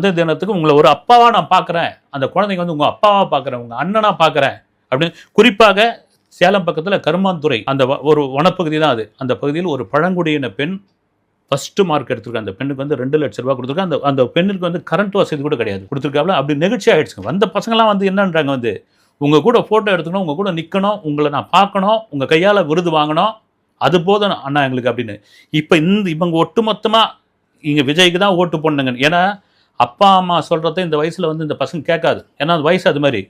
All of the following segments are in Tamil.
அந்த தினத்துக்கு உங்களை ஒரு அப்பாவாக நான் பார்க்குறேன் அந்த குழந்தைங்க வந்து உங்கள் அப்பாவாக பார்க்குறேன் உங்கள் அண்ணனாக பார்க்குறேன் அப்படின்னு குறிப்பாக சேலம் பக்கத்தில் கருமாந்துறை அந்த ஒரு வனப்பகுதி தான் அது. அந்த பகுதியில் ஒரு பழங்குடியின பெண் ஃபஸ்ட்டு மார்க் எடுத்திருக்க. அந்த பெண்ணுக்கு வந்து ரெண்டு லட்ச ரூபா கொடுத்துருக்கா. அந்த அந்த பெண்ணுக்கு வந்து கரண்ட் வசதி கூட கிடையாது. கொடுத்துருக்காப்புல அப்படி நெகிழ்ச்சி ஆகிடுச்சுங்க வந்த பசங்களாம் வந்து என்னன்றாங்க வந்து உங்கள் கூட ஃபோட்டோ எடுத்துக்கணும் உங்க கூட நிற்கணும் உங்களை நான் பார்க்கணும் உங்கள் கையால் விருது வாங்கணும் அது போதும் அண்ணா எங்களுக்கு அப்படின்னு. இப்போ இந்த இவங்க ஒட்டுமொத்தமாக இங்கே விஜய்க்கு தான் ஓட்டு போடணுங்க. ஏன்னா அப்பா அம்மா சொல்கிறத இந்த வயசில் வந்து இந்த பசங்க கேட்காது. ஏன்னா அந்த வயசு அது மாதிரி.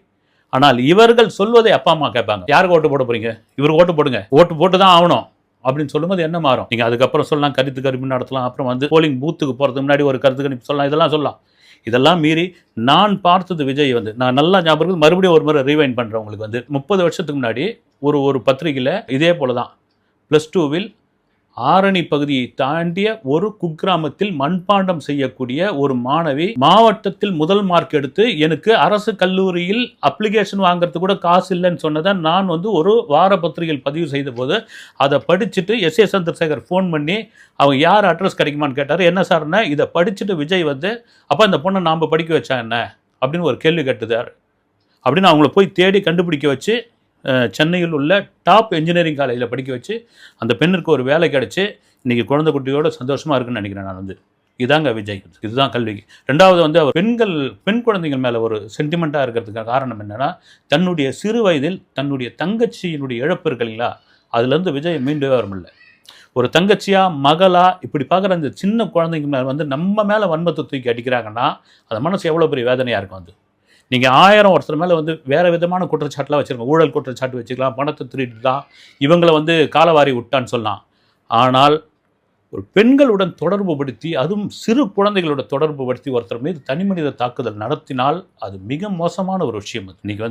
ஆனால் இவர்கள் சொல்வதை அப்பா அம்மா கேட்பாங்க. யாருக்கு ஓட்டு போட போகிறீங்க இவருக்கு ஓட்டு போடுங்க. ஓட்டு போட்டு தான் ஆகணும். அப்படின்னு சொல்லும்போது என்ன மாறும்? நீங்கள் அதுக்கப்புறம் சொல்லலாம் கருத்து கருப்பு நடத்தலாம். அப்புறம் வந்து போலிங் பூத்துக்கு போகிறதுக்கு முன்னாடி ஒரு கருத்து கணிப்பு சொல்லலாம். இதெல்லாம் சொல்லலாம். இதெல்லாம் மீறி நான் பார்த்தது விஜய் வந்து நான் நல்லா ஞாபகம் மறுபடியும் ஒரு முறை ரீவைண்ட் பண்ணுறேன் உங்களுக்கு வந்து. முப்பது வருஷத்துக்கு முன்னாடி ஒரு ஒரு பத்திரிகையில் இதே போல தான் ப்ளஸ் டூவில் ஆரணி பகுதியை தாண்டிய ஒரு குக்கிராமத்தில் மண்பாண்டம் செய்யக்கூடிய ஒரு மாணவி மாவட்டத்தில் முதல் மார்க் எடுத்து எனக்கு அரசு கல்லூரியில் அப்ளிகேஷன் வாங்குறது கூட காசு இல்லைன்னு சொன்னதை நான் வந்து ஒரு வார பத்திரிகையில் பதிவு செய்த போது அதை படிச்சுட்டு எஸ் ஏ சந்திரசேகர் ஃபோன் பண்ணி அவங்க யார் அட்ரஸ் கிடைக்குமான்னு கேட்டார். என்ன சார்னா இதை படிச்சுட்டு விஜய் வந்து அப்போ அந்த பொண்ணை நாம் படிக்க வச்சா என்ன? அப்படின்னு ஒரு கேள்வி கேட்டுதார். அப்படின்னு அவங்கள போய் தேடி கண்டுபிடிக்க வச்சு சென்னையில் உள்ள டாப் இன்ஜினியரிங் காலேஜில் படிக்க வச்சு அந்த பெண்ணிற்கு ஒரு வேலை கிடச்சி இன்றைக்கி குழந்தை குட்டியோட சந்தோஷமாக இருக்குன்னு நினைக்கிறேன் நான் வந்து. இதாங்க விஜய். இதுதான் கல்விக்கு ரெண்டாவது வந்து அவர் பெண்கள் பெண் குழந்தைகள் மேலே ஒரு சென்டிமெண்ட்டாக இருக்கிறதுக்கு காரணம் என்னென்னா தன்னுடைய சிறு வயதில் தன்னுடைய தங்கச்சியினுடைய இழப்பு இருக்கு இல்லைங்களா? அதுலேருந்து விஜய் மீண்டே வர முடியல. ஒரு தங்கச்சியா மகளா இப்படி பார்க்குற அந்த சின்ன குழந்தைங்க மேலே வந்து நம்ம மேலே வன்மத்தை தூக்கி அடிக்கிறாங்கன்னா அந்த மனசு எவ்வளோ பெரிய வேதனையாக இருக்கும் அது. நீங்கள் ஆயிரம் ஒருத்தர் மேலே வந்து வேறு விதமான குற்றச்சாட்டுலாம் வச்சுருக்கோம் ஊழல் குற்றச்சாட்டு வச்சுக்கலாம் பணத்தை திருடிட்டான் இவங்களை வந்து காலவாரி விட்டான்னு சொல்லலாம். ஆனால் ஒரு பெண்களுடன் தொடர்பு படுத்தி அதுவும் சிறு குழந்தைகளோட தொடர்பு படுத்தி ஒருத்தர் மீது தனி மனித தாக்குதல் நடத்தினால் அது மிக மோசமான ஒரு விஷயம் அது. இன்னைக்கு வந்து